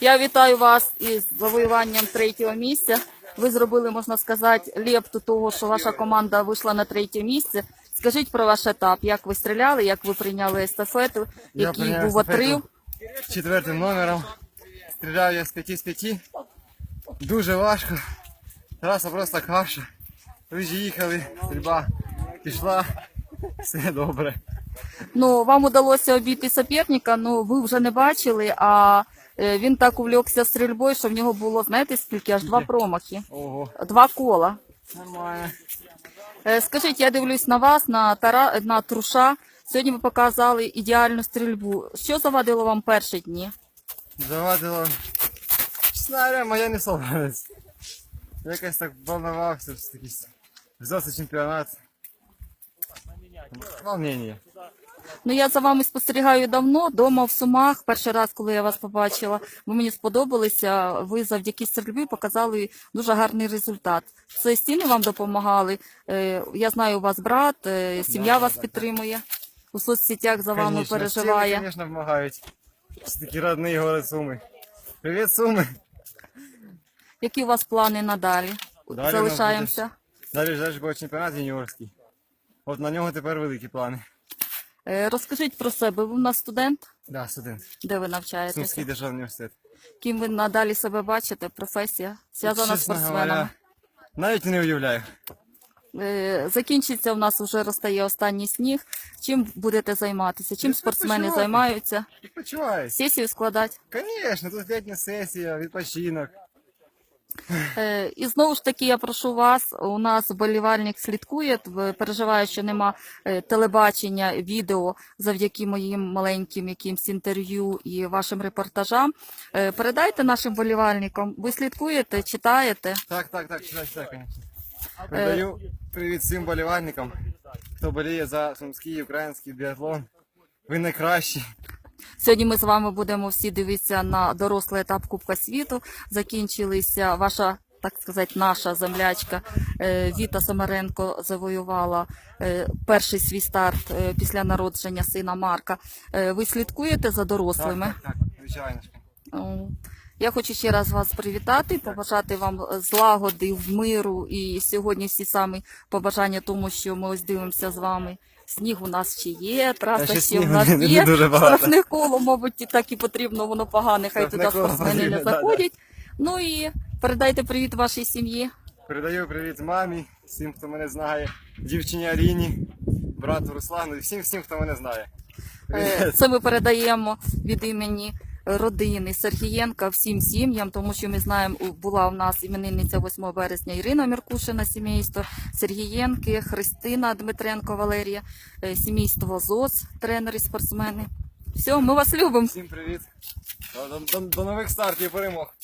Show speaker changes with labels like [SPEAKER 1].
[SPEAKER 1] Я вітаю вас із завоюванням третього місця. Ви зробили, можна сказати, лепту того, що ваша команда вийшла на третє місце. Скажіть про ваш етап, як ви стріляли, як ви прийняли естафету, який був отрив.
[SPEAKER 2] четвертим номером. Стріляв я з 5 з 5. Дуже важко. Траса просто каша. Лижі їхали, стрільба пішла. Все добре.
[SPEAKER 1] Ну, вам удалося обійти суперника, ну ви вже не бачили, а він так увлекся стрільбою, що в нього було, знаєте, скільки? Аж два промахи,
[SPEAKER 2] Ого,
[SPEAKER 1] два кола.
[SPEAKER 2] нормально.
[SPEAKER 1] Е, Скажіть, я дивлюсь на вас, на тара на труша. Сьогодні ви показали ідеальну стрільбу. Що завадило вам перші дні?
[SPEAKER 2] Завадило. Чесно моя не собранець. Якось так волновався, що якийсь взявся чемпіонат. Волнение.
[SPEAKER 1] Ну я за вами спостерігаю давно, дома в Сумах. Перший раз, коли я вас побачила, ви мені сподобалися. Ви завдяки стрільбі показали дуже гарний результат. Це стіни вам допомагали. Е, Я знаю, у вас брат, е, сім'я
[SPEAKER 2] Да,
[SPEAKER 1] вас
[SPEAKER 2] да,
[SPEAKER 1] підтримує. У соцсетях за вами
[SPEAKER 2] Конечно,
[SPEAKER 1] переживає.
[SPEAKER 2] Всі, конечно, допомагають. Все такі родний город Суми. Привіт, Суми!
[SPEAKER 1] Які у вас плани надалі?
[SPEAKER 2] Далі у нас
[SPEAKER 1] Залишаємося.
[SPEAKER 2] Далі ж далі буде чемпіонат юніорський. От на нього тепер великі плани.
[SPEAKER 1] Е, Розкажіть про себе. Ви у нас студент?
[SPEAKER 2] Да, студент.
[SPEAKER 1] Де ви навчаєтеся?
[SPEAKER 2] Сумський державний університет.
[SPEAKER 1] Ким ви надалі себе бачите? Професія зв'язана з
[SPEAKER 2] Чесно
[SPEAKER 1] спортсменами.
[SPEAKER 2] говоря, навіть не уявляю.
[SPEAKER 1] Е, Закінчиться у нас вже розтає останній сніг. Чим будете займатися? Чим
[SPEAKER 2] Я
[SPEAKER 1] спортсмени
[SPEAKER 2] відпочивати.
[SPEAKER 1] займаються?
[SPEAKER 2] Відпочиваю.
[SPEAKER 1] Сесію складати?
[SPEAKER 2] Звісно, тут п'ятня сесія, відпочинок.
[SPEAKER 1] Е, І знову ж таки я прошу вас. У нас болівальник слідкує, переживає, що нема е, телебачення, відео завдяки моїм маленьким якимсь інтерв'ю і вашим репортажам. Е, Передайте нашим болівальникам. Ви слідкуєте, читаєте.
[SPEAKER 2] Так, так, так, читай, звісно. Передаю привіт всім болівальникам, хто боліє за сумський український біатлон. Ви найкращі.
[SPEAKER 1] Сьогодні ми з вами будемо всі дивитися на дорослий етап Кубка світу. Закінчилися ваша. Так сказати, наша землячка е, Віта Самаренко завоювала е, перший свій старт е, після народження сина Марка. Ви слідкуєте за дорослими?
[SPEAKER 2] Так, так, так, звичайно.
[SPEAKER 1] Я хочу ще раз вас привітати, побажати вам злагоди, миру і сьогодні всі самі побажання тому, що ми ось дивимося з вами. Сніг у нас ще є, траса
[SPEAKER 2] ще
[SPEAKER 1] ще, у нас
[SPEAKER 2] не- не
[SPEAKER 1] є.
[SPEAKER 2] дуже.
[SPEAKER 1] Штрафне коло, мабуть, і так і потрібно, воно погане, хай
[SPEAKER 2] Штрафне
[SPEAKER 1] туди спортсмени не
[SPEAKER 2] потрібно, да, да.
[SPEAKER 1] заходять. Ну і передайте привіт вашій сім'ї.
[SPEAKER 2] Передаю привіт мамі, всім, хто мене знає, дівчині Аріні, брату Руслану і всім, всім, хто мене знає.
[SPEAKER 1] Е,
[SPEAKER 2] Привіт.
[SPEAKER 1] Це ми передаємо від імені родини Сергієнка всім сім'ям, тому що ми знаємо, була у нас іменинниця 8 березня Ірина Міркушина, сімейство Сергієнки, Христина Дмитренко, Валерія, е, сімейство ЗОЗ, тренери, спортсмени. Все, ми вас любимо.
[SPEAKER 2] Всім привіт. До, до, до нових стартів і перемог.